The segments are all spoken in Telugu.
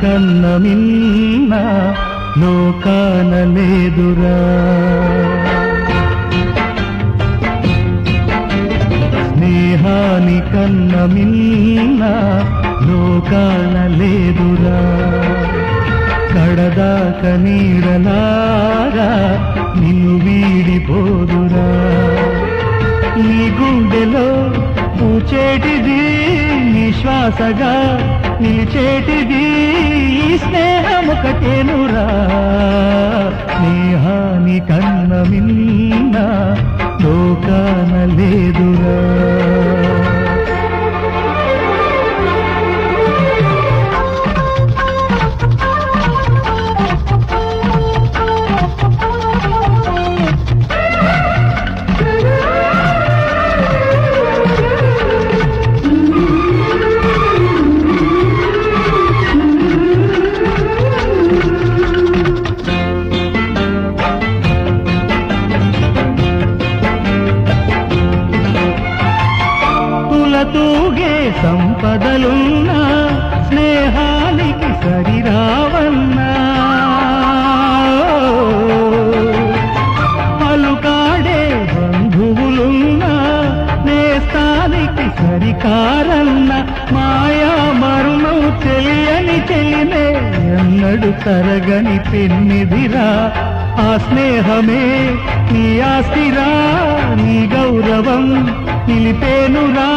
కన్న మిన్న లోకాన లేదురా స్నేహాని కన్న మిన్న లోకాన లేదురా కడదాక నీడలాగా నిన్ను వీడిపోదురా. నీ గుండెలో పూచేటిది నిశ్వాసగా నిలిచేటిది స్నేహమొకటేనురా. స్నేహాని కన్న మిన్న లోకాన లేదురా. తులతూగే సంపదలున్నా స్నేహానికి సరిరావన్నా. పలుకాడే బంధువులున్నా నేస్తానికి సరికారన్న మాయా మరుణం తెలియని చెలినే ఎన్నడు తరగని పెన్నిదిరా ఆ స్నేహమే నీ ఆస్తిరా నీ గౌరవం నిలిపేనురా.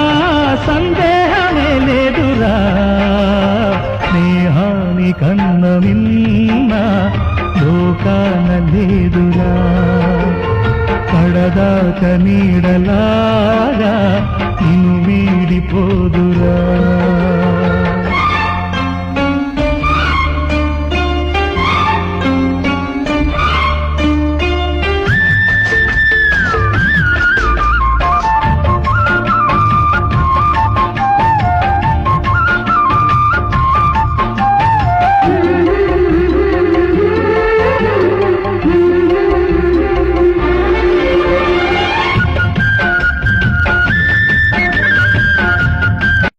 స్నేహాని కన్న మిన్న లోకాన లేదురా. పడదాక నీడలాగా నిన్ను వీడిపోదురా.